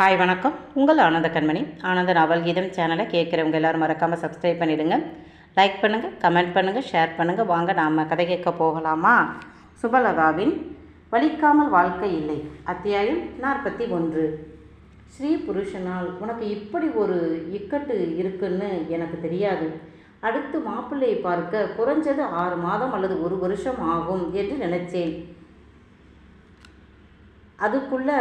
Hi வணக்கம். உங்கள் ஆனந்த கண்மணி. ஆனந்த நாவல் கீதம் சேனலை கேட்குறவங்க எல்லோரும் மறக்காமல் சப்ஸ்கிரைப் பண்ணிவிடுங்க லைக் பண்ணுங்கள் கமெண்ட் பண்ணுங்கள் ஷேர் பண்ணுங்கள் வாங்க நாம் கதை கேட்க போகலாமா? சுபலதாவின் வலிக்காமல் வாழ்க்கை இல்லை அத்தியாயம் நாற்பத்தி ஒன்று. ஸ்ரீ புருஷனால் உனக்கு இப்படி ஒரு இக்கட்டு இருக்குன்னு எனக்கு தெரியாது. அடுத்து மாப்பிள்ளையை பார்க்க குறைஞ்சது ஆறு மாதம் அல்லது ஒரு வருஷம் ஆகும் என்று நினைச்சேன். அதுக்குள்ள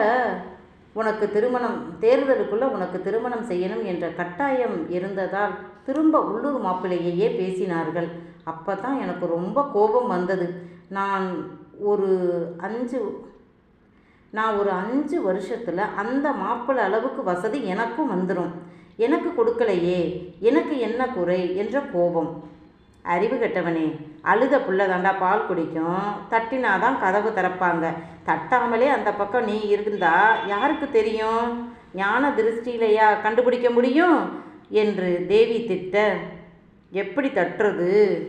உனக்கு திருமணம் தேர்தலுக்குள்ளே உனக்கு திருமணம் செய்யணும் என்ற கட்டாயம் இருந்ததால் திரும்ப உள்ளூர் மாப்பிள்ளையையே பேசினார்கள். அப்போ தான் எனக்கு ரொம்ப கோபம் வந்தது. நான் ஒரு அஞ்சு நான் ஒரு அஞ்சு வருஷத்தில் அந்த மாப்பிள்ளை அளவுக்கு வசதி எனக்கும் வந்துடும் எனக்கு கொடுக்கலையே எனக்கு என்ன குறை? என்ற கோபம். அறிவு கெட்டவனே அழுத புள்ள தாண்டா பால் குடிக்கும். தட்டினாதான் கதவு திறப்பாங்க. தட்டாமலே அந்த பக்கம் நீ இருந்தா யாருக்கு தெரியும்? ஞான திருஷ்டியிலையா கண்டுபிடிக்க முடியும்? என்று தேவி திட்ட. எப்படி தட்டுறது?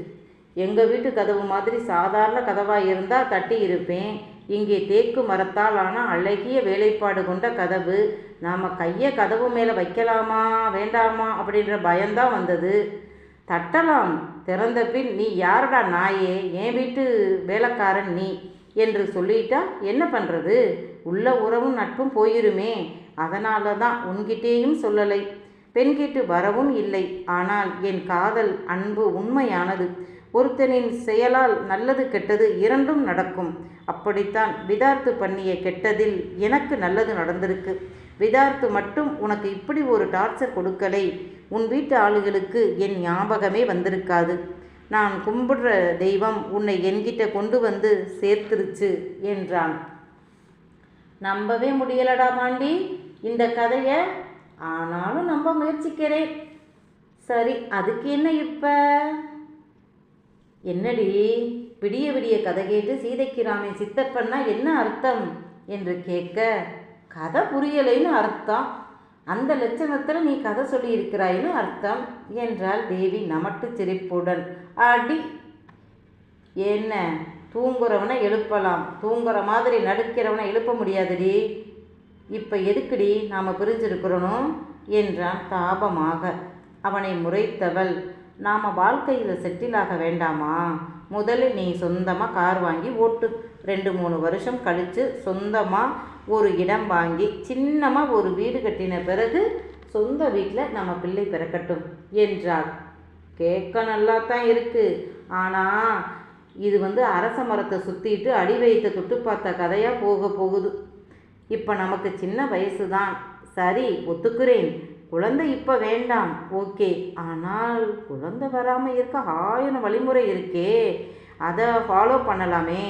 எங்கள் வீட்டு கதவு மாதிரி சாதாரண கதவாக இருந்தால் தட்டி இருப்பேன். இங்கே தேக்கு மரத்தால் ஆனால் அழகிய வேலைப்பாடு கொண்ட கதவு. நாம் கையை கதவு மேலே வைக்கலாமா வேண்டாமா அப்படின்ற பயம்தான் வந்தது. தட்டலாம். திறந்த பின் நீ யாரடா நாயே? என் வீட்டு வேலைக்காரன் நீ என்று சொல்லிட்டா என்ன பண்ணுறது உள்ள உறவும் நட்பும் போயிருமே. அதனால தான் உன்கிட்டேயும் சொல்லலை. பெண்கிட்டு வரவும் இல்லை. ஆனால் என் காதல் அன்பு உண்மையானது. ஒருத்தனின் செயலால் நல்லது கெட்டது இரண்டும் நடக்கும். அப்படித்தான் விதார்த்து பண்ணிய கெட்டதில் எனக்கு நல்லது நடந்திருக்கு. விதார்த்து மட்டும் உனக்கு இப்படி ஒரு டார்ச்சர் கொடுக்கலை. உன் வீட்டு ஆளுகளுக்கு என் ஞாபகமே வந்திருக்காது. நான் கும்பிடுற தெய்வம் உன்னை என்கிட்ட கொண்டு வந்து சேர்த்துருச்சு என்றான். நம்பவே முடியலடா பாண்டி இந்த கதையை ஆனாலும் நம்ப முயற்சிக்கிறேன். சரி அதுக்கு என்ன இப்போ? என்னடி விடிய விடிய கதை கேட்டு சீதைக்கு ராமன் சித்தப்பன்னா என்ன அர்த்தம்? என்று கேட்க கதை புரியலைன்னு அர்த்தம். அந்த லட்சணத்தில் நீ கதை சொல்லியிருக்கிறாயின்னு அர்த்தம். என்றாள் தேவி நமட்டு சிரிப்புடன். அடி. என்ன? தூங்குறவனை எழுப்பலாம். தூங்குற மாதிரி நடுக்கிறவனை எழுப்ப முடியாதுடி. இப்போ எதுக்குடி நாம் பிரிஞ்சிருக்கிறோனும் என்றான் தாபமாக. அவனை முறைத்தவள். நாம் வாழ்க்கையில் செட்டில் ஆக வேண்டாமா? முதலில் நீ சொந்தமாக கார் வாங்கி ஓட்டு. ரெண்டு மூணு வருஷம் கழித்து சொந்தமாக ஒரு இடம் வாங்கி சின்னமாக ஒரு வீடு கட்டின பிறகு சொந்த வீட்டில் நம்ம பிள்ளை பிறக்கட்டும் என்றார் கேட்க நல்லா தான் இருக்குது ஆனால் இது வந்து அரச மரத்தை சுற்றிட்டு அடி வைத்த தொட்டு பார்த்த கதையாக போக போகுது. இப்போ நமக்கு சின்ன வயசு தான் சரி ஒத்துக்கிறேன். குழந்தை இப்போ வேண்டாம். ஓகே. ஆனால் குழந்தை வராமல் இருக்க ஆயிரம் வழிமுறை இருக்கே. அதை ஃபாலோ பண்ணலாமே.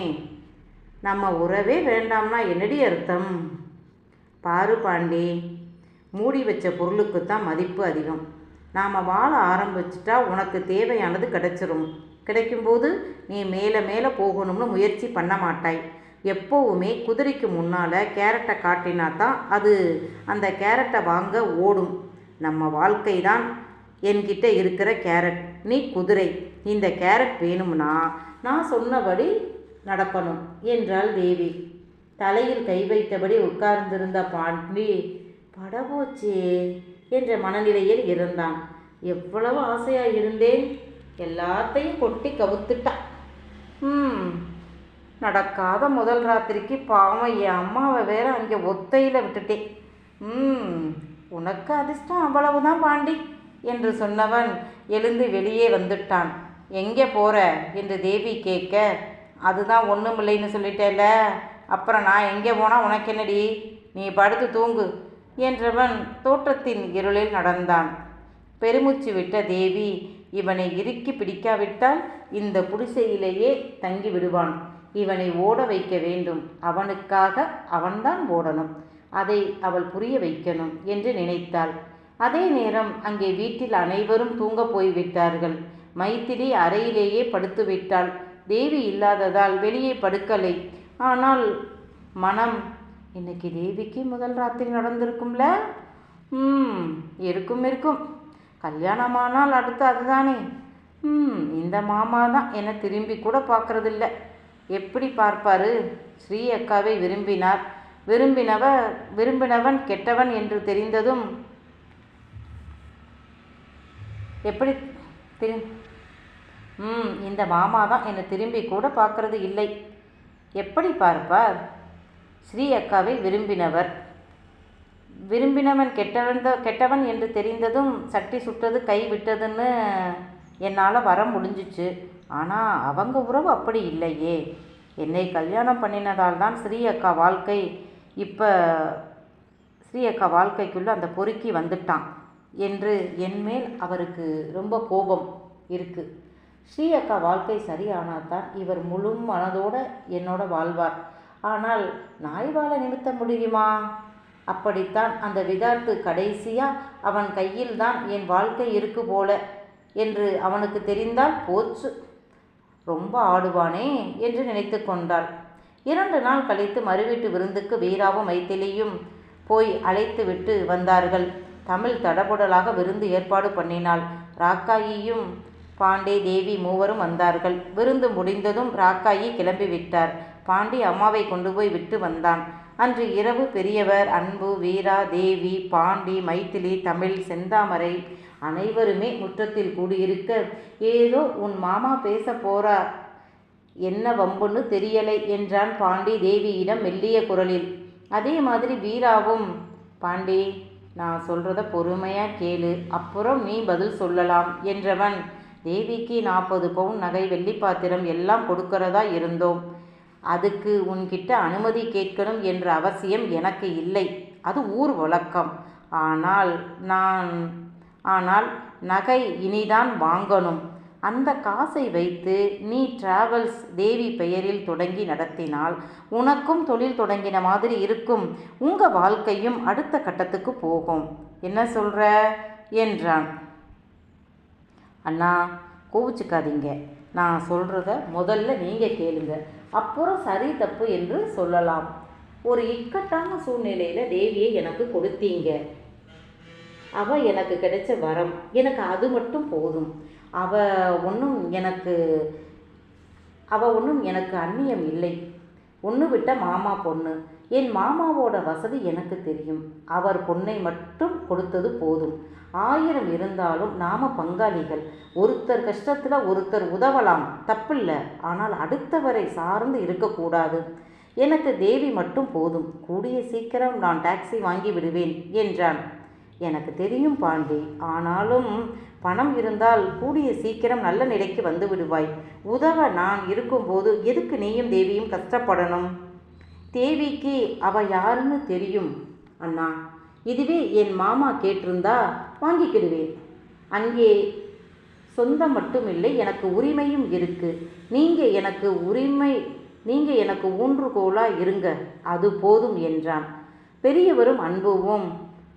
நம்ம உறவே வேண்டாம்னா என்னடி அர்த்தம்? பாரு பாண்டி மூடி வச்ச பொருளுக்கு தான் மதிப்பு அதிகம். நாம் வாழ ஆரம்பிச்சிட்டா உனக்கு தேவையானது கிடைச்சிரும். கிடைக்கும்போது நீ மேலே மேலே போகணும்னு முயற்சி பண்ண மாட்டாய். எப்போவுமே குதிரைக்கு முன்னால் கேரட்டை காட்டினா தான் அது அந்த கேரட்டை வாங்க ஓடும். நம்ம வாழ்க்கை தான் என்கிட்ட இருக்கிற கேரட். நீ குதிரை இந்த கேரட் வேணும்னா நான் சொன்னபடி நடக்கணும் என்றாள் தேவி. தலையில் கை வைத்தபடி உட்கார்ந்திருந்த பாண்டி படபோச்சே என்ற மனநிலையில் இருந்தான். எவ்வளவு ஆசையாக இருந்தேன். எல்லாத்தையும் கொட்டி கவுத்துட்டான் ம் நடக்காத முதல் ராத்திரிக்கு பாவம் என் அம்மாவை வேற அங்கே ஒத்தையில் விட்டுட்டேன். ம் உனக்கு அதிர்ஷ்டம் அவ்வளவுதான் பாண்டி என்று சொன்னவன் எழுந்து வெளியே வந்துட்டான். எங்கே போகிற என்று தேவி கேட்க அதுதான் ஒன்றும் இல்லைன்னு சொல்லிட்டேல அப்புறம் நான் எங்கே போனால் உனக்கு என்னடி நீ படுத்து தூங்கு என்றவன் தோட்டத்தின் இருளில் நடந்தான். பெருமூச்சு விட்ட தேவி இவனை இறுக்கி பிடிக்காவிட்டால் இந்த குடிசையிலேயே தங்கி விடுவான். இவனை ஓட வைக்க வேண்டும். அவனுக்காக அவன்தான் ஓடணும். அதை அவள் புரிய வைக்கணும் என்று நினைத்தாள். அதே நேரம் அங்கே வீட்டில் அனைவரும் தூங்கப் போய்விட்டார்கள். மைத்திரி அறையிலேயே படுத்து விட்டாள் தேவி இல்லாததால் வெளியே படுக்கலை. ஆனால் மனம் இன்னைக்கு தேவிக்கு முதல் ராத்திரி நடந்திருக்கும்ல? ம் இருக்கும் இருக்கும். கல்யாணமானால் அடுத்து அதுதானே. ம் இந்த மாமா தான் என்னை திரும்பி கூட பார்க்கறதில்ல. எப்படி பார்ப்பாரு? ஸ்ரீ அக்காவை விரும்பினார். விரும்பினவ விரும்பினவன் கெட்டவன் என்று தெரிந்ததும் எப்படி திரு ம் இந்த மாமா தான் என்னை திரும்பி கூட பார்க்கறது இல்லை. எப்படி பார்ப்பார்? ஸ்ரீ அக்காவை விரும்பினவர். விரும்பினவன் கெட்டவன் தான் கெட்டவன் என்று தெரிந்ததும் சட்டி சுட்டது கை விட்டதுன்னு என்னால் வர முடிஞ்சிச்சு. ஆனால் அவங்க உறவு அப்படி இல்லையே. என்னை கல்யாணம் பண்ணினதால் தான் ஸ்ரீ அக்கா வாழ்க்கை இப்போ ஸ்ரீ அக்கா வாழ்க்கைக்குள்ளே அந்த பொறுக்கி வந்துட்டான். என்று என்மேல் அவருக்கு ரொம்ப கோபம் இருக்குது ஸ்ரீ அக்கா வாழ்க்கை சரியானால் தான் இவர் முழு மனதோடு என்னோட வாழ்வார். ஆனால் நாய் வாழ நிமித்த முடியுமா? அப்படித்தான் அந்த விதார்த்து கடைசியாக அவன் கையில் தான் என் வாழ்க்கை இருக்கு போல என்று அவனுக்கு தெரிந்தால் போச்சு. ரொம்ப ஆடுவானே என்று நினைத்து கொண்டாள். இரண்டு நாள் கழித்து மறுவீட்டு விருந்துக்கு வீராவும் மைத்திலியும் போய் அழைத்து விட்டு வந்தார்கள். தமிழ் தடபுடலாக விருந்து ஏற்பாடு பண்ணினாள். ராக்காயியும் பாண்டே தேவி மூவரும் வந்தார்கள். விருந்து முடிந்ததும் ராக்காயி கிளம்பி விட்டார் பாண்டி அம்மாவை கொண்டு போய் விட்டு வந்தான். அன்று இரவு பெரியவர் அன்பு வீரா தேவி பாண்டி மைத்திலி தமிழ் செந்தாமரை அனைவருமே முற்றத்தில் கூடியிருக்க ஏதோ உன் மாமா பேச போறா என்ன வம்புன்னு தெரியலை என்றான் பாண்டி தேவியிடம் மெல்லிய குரலில். அதே மாதிரி வீராவும் பாண்டி நான் சொல்கிறத பொறுமையாக கேளு. அப்புறம் நீ பதில் சொல்லலாம் என்றவன் தேவிக்கு நாற்பது பவுன் நகை வெள்ளி பாத்திரம் எல்லாம் கொடுக்கறதா இருந்தோம். அதுக்கு உன்கிட்ட அனுமதி கேட்கணும் என்ற அவசியம் எனக்கு இல்லை. அது ஊர் வழக்கம். ஆனால் நான் ஆனால் நகை இனிதான் வாங்கணும். அந்த காசை வைத்து நீ டிராவல்ஸ் தேவி பெயரில் தொடங்கி நடத்தினால் உனக்கும் தொழில் தொடங்கின மாதிரி இருக்கும். உங்கள் வாழ்க்கையும் அடுத்த கட்டத்துக்கு போகும். என்ன சொல்கிற என்றான். அண்ணா கோவிச்சுக்காதீங்க. நான் சொல்கிறத முதல்ல நீங்கள் கேளுங்க. அப்புறம் சரி தப்பு என்று சொல்லலாம். ஒரு இக்கட்டான சூழ்நிலையில் தேவியை எனக்கு கொடுத்தீங்க. அவ எனக்கு கிடைச்ச வரம். எனக்கு அது மட்டும் போதும். அவ ஒன்றும் எனக்கு அவ ஒன்றும் எனக்கு அந்நியம் இல்லை. ஒன்று விட்ட மாமா பொண்ணு. என் மாமாவோட வசதி எனக்கு தெரியும். அவர் பொண்ணை மட்டும் கொடுத்தது போதும். ஆயிரம் இருந்தாலும் நாம பங்காளிகள். ஒருத்தர் கஷ்டத்தில் ஒருத்தர் உதவலாம். தப்பில்லை. ஆனால் அடுத்தவரை சார்ந்து இருக்கக்கூடாது. எனக்கு தேவி மட்டும் போதும். கூடிய சீக்கிரம் நான் டாக்ஸி வாங்கி விடுவேன் என்றான். எனக்கு தெரியும் பாண்டி. ஆனாலும் பணம் இருந்தால் கூடிய சீக்கிரம் நல்ல நிலைக்கு வந்து விடுவாய். உதவ நான் இருக்கும்போது எதுக்கு நீயும் தேவியும் கஷ்டப்படணும்? தேவிக்கு அவ யாருன்னு தெரியும் அண்ணா. இதுவே என் மாமா கேட்டிருந்தா வாங்கிக்கிடுவேன். அங்கே சொந்தம் மட்டும் இல்லை எனக்கு உரிமையும் இருக்கு. நீங்கள் எனக்கு உரிமை நீங்கள் எனக்கு ஊன்றுகோலாக இருங்க அது போதும் என்றான். பெரியவரும் அன்புவும்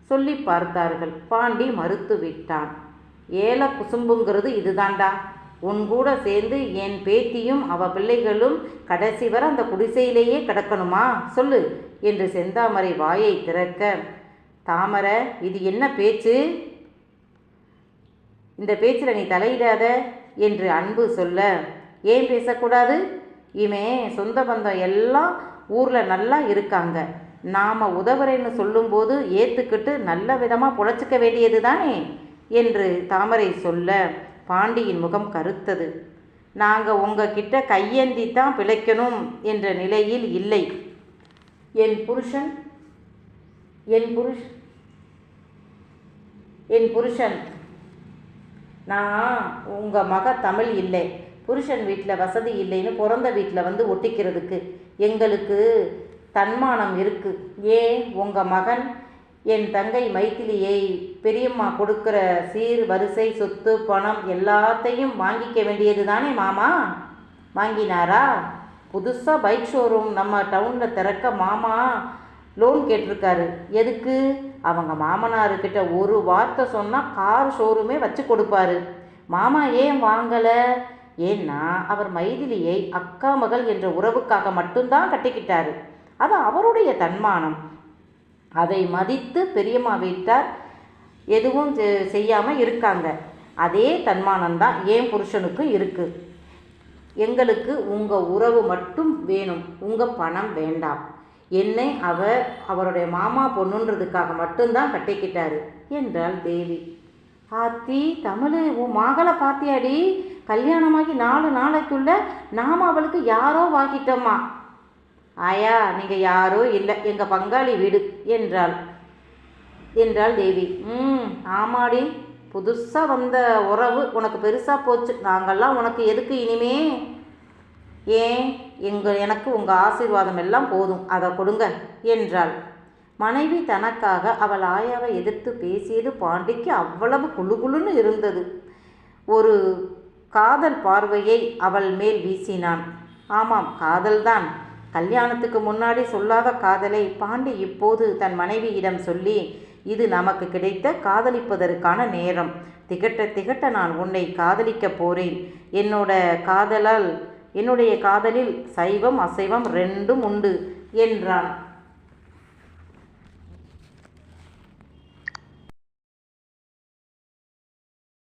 சொல்லி பார்த்தார்கள். பாண்டி மறுத்து விட்டான். ஏல குசும்புங்கிறது இதுதான்டா உன் கூட சேர்ந்து என் பேத்தியும் அவ பிள்ளைகளும் கடைசி வரை அந்த குடிசையிலேயே கிடக்கணுமா? சொல்லு என்று செந்தாமரை வாயை திறக்க தாமரை இது என்ன பேச்சு? இந்த பேச்சில் நீ தலையிடாத என்று அன்பு சொல்ல. ஏன் பேசக்கூடாது? இவன் சொந்த பந்தம் எல்லாம் ஊரில் நல்லா இருக்காங்க. நாம் உதவுறேன்னு சொல்லும்போது ஏற்றுக்கிட்டு நல்ல விதமாக பொழைச்சிக்க வேண்டியது தானே? என்று தாமரை சொல்ல. பாண்டியின் முகம் கருத்தது. நாங்கள் உங்ககிட்ட கையேந்தி தான் பிழைக்கணும் என்ற நிலையில் இல்லை. என் புருஷன் என் புருஷ் என் புருஷன். நான் உங்கள் மக தமிழ் இல்லை. புருஷன் வீட்டில் வசதி இல்லைன்னு பிறந்த வீட்டில் வந்து ஒட்டிக்கிறதுக்கு எங்களுக்கு தன்மானம் இருக்குது ஏன் உங்கள் மகன் என் தங்கை மைத்திலியை பெரியம்மா கொடுக்குற சீர் வரிசை சொத்து பணம் எல்லாத்தையும் வாங்கிக்க வேண்டியது தானே மாமா? வாங்கினாரா? புதுசாக பைக் ஷோரூம் நம்ம டவுனில் திறக்க மாமா லோன் கேட்டிருக்காரு. எதுக்கு? அவங்க மாமனாருக்கிட்ட ஒரு வார்த்தை சொன்னால் கார் ஷோரூமே வச்சு கொடுப்பாரு. மாமா ஏன் வாங்கலை? ஏன்னா அவர் மைதிலியை அக்கா மகள் என்ற உறவுக்காக மட்டும்தான் கட்டிக்கிட்டார். அது அவருடைய தன்மானம். அதை மதித்து பெரியம்மா வீட்டார் எதுவும் செய்யாமல் இருக்காங்க. அதே தன்மானம்தான் ஏன் புருஷனுக்கும் இருக்குது எங்களுக்கு உங்கள் உறவு மட்டும் வேணும். உங்கள் பணம் வேண்டாம். என்னை அவர் அவருடைய மாமா பொண்ணுன்றதுக்காக மட்டும்தான் கட்டிக்கிட்டாரு என்றாள் தேவி. ஆத்தி தமிழ் உன் மகளை பாத்தியாடி? கல்யாணமாகி நாலு நாளைக்குள்ள நாம் அவளுக்கு யாரோ வாங்கிட்டோமா? ஆயா நீங்கள் யாரோ இல்லை எங்கள் பங்காளி வீடு என்றாள். என்றாள் தேவி. ம் ஆமாடி. புதுசாக வந்த உறவு உனக்கு பெருசாக போச்சு. நாங்கள்லாம் உனக்கு எதுக்கு இனிமே? ஏன்? எங்கள் எனக்கு உங்கள் ஆசீர்வாதம் எல்லாம் போதும். அதை கொடுங்க என்றாள். மனைவி தனக்காக அவள் ஆயாவை எதிர்த்து பேசியது பாண்டிக்கு அவ்வளவு குழுகுழுன்னு இருந்தது. ஒரு காதல் பார்வையை அவள் மேல் வீசினான். ஆமாம் காதல்தான். கல்யாணத்துக்கு முன்னாடி சொல்லாத காதலை பாண்டி இப்போது தன் மனைவியிடம் சொல்லி இது நமக்கு கிடைத்த காதலிப்பதற்கான நேரம். திகட்ட திகட்ட நான் உன்னை காதலிக்கப் போறேன். என்னோட காதலால் என்னுடைய காதலில் சைவம் அசைவம் ரெண்டும் உண்டு என்றான்.